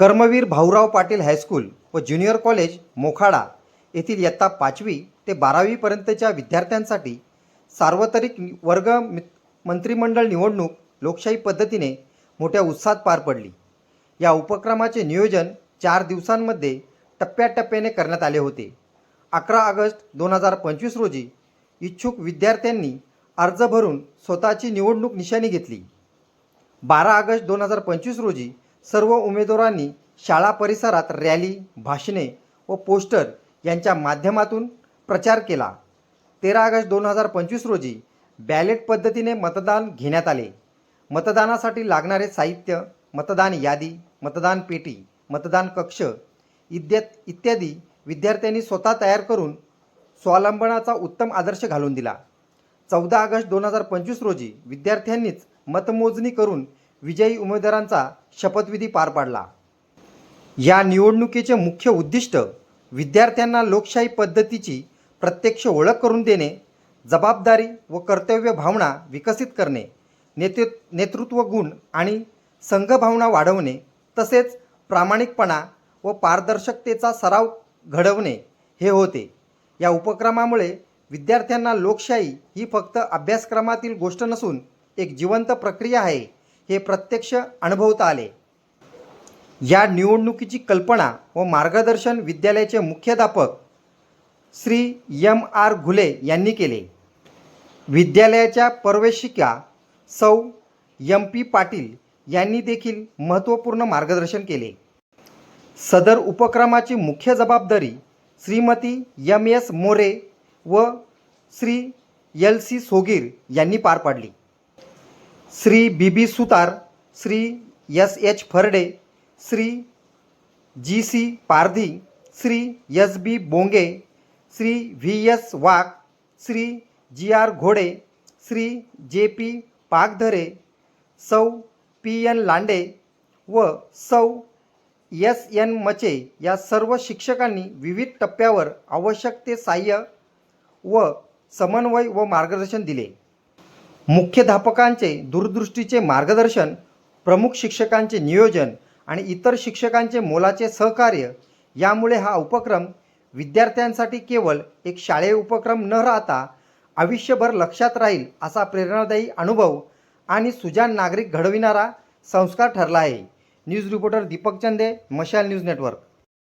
Karmaveer Bhaurao Patil high school व junior college Mokhada येथील इयत्ता पाचवी ते बारावीपर्यंतच्या विद्यार्थ्यांसाठी सार्वत्रिक वर्ग मि- मंत्रिमंडळ निवडणूक लोकशाही पद्धतीने मोठ्या उत्साहात पार पडली. या उपक्रमाचे नियोजन चार दिवसांमध्ये टप्प्याटप्प्याने करण्यात आले होते. अकरा ऑगस्ट दोन हजार पंचवीस रोजी इच्छुक विद्यार्थ्यांनी अर्ज भरून स्वतःची निवडणूक निशाणी घेतली. बारा ऑगस्ट दोन हजार पंचवीस रोजी सर्व उमेदवारांनी शाळा परिसरात रॅली भाषणे व पोस्टर यांच्या माध्यमातून प्रचार केला. तेरा ऑगस्ट दोन हजार पंचवीस रोजी बॅलेट पद्धतीने मतदान घेण्यात आले. मतदानासाठी लागणारे साहित्य मतदान यादी मतदान पेटी मतदान कक्ष इद्यत इत्यादी विद्यार्थ्यांनी स्वतः तयार करून स्वावलंबनाचा उत्तम आदर्श घालून दिला. चौदा ऑगस्ट दोन हजार पंचवीस रोजी विद्यार्थ्यांनीच मतमोजणी करून विजयी उमेदवारांचा शपथविधी पार पाडला. या निवडणुकीचे मुख्य उद्दिष्ट विद्यार्थ्यांना लोकशाही पद्धतीची प्रत्यक्ष ओळख करून देणे जबाबदारी व कर्तव्य भावना विकसित करणे नेतृ नेतृत्व गुण आणि संघभावना वाढवणे तसेच प्रामाणिकपणा व पारदर्शकतेचा सराव घडवणे हे होते. या उपक्रमामुळे विद्यार्थ्यांना लोकशाही ही फक्त अभ्यासक्रमातील गोष्ट नसून एक जिवंत प्रक्रिया आहे. हे प्रत्यक्ष अनुभवता आले. या निवडणुकीची कल्पना व मार्गदर्शन विद्यालयाचे मुख्याध्यापक श्री एम आर घुले यांनी केले. विद्यालयाच्या प्रवेशिका सौ एम पी पाटील यांनी देखील महत्त्वपूर्ण मार्गदर्शन केले. सदर उपक्रमाची मुख्य जबाबदारी श्रीमती एम एस मोरे व श्री एल सी सोगीर यांनी पार पाडली. Shri B B Sutar Shri S H Farde Shri G C Pardhi Shri S B Bonge Shri V S Wagh Shri G R Ghode Shri J P Pagdhare सौ P N Lande व सौ S N मचे या सर्व शिक्षकांनी विविध टप्प्यावर आवश्यक ते साह्य व समन्वय व मार्गदर्शन दिले. मुख्याध्यापकांचे दूरदृष्टीचे मार्गदर्शन प्रमुख शिक्षकांचे नियोजन आणि इतर शिक्षकांचे मोलाचे सहकार्य यामुळे हा उपक्रम विद्यार्थ्यांसाठी केवळ एक शालेय उपक्रम न राहता आयुष्यभर लक्षात राहील असा प्रेरणादायी अनुभव आणि सुजाण नागरिक घडविणारा संस्कार ठरला आहे. न्यूज रिपोर्टर दीपक चंदे मशाल न्यूज नेटवर्क.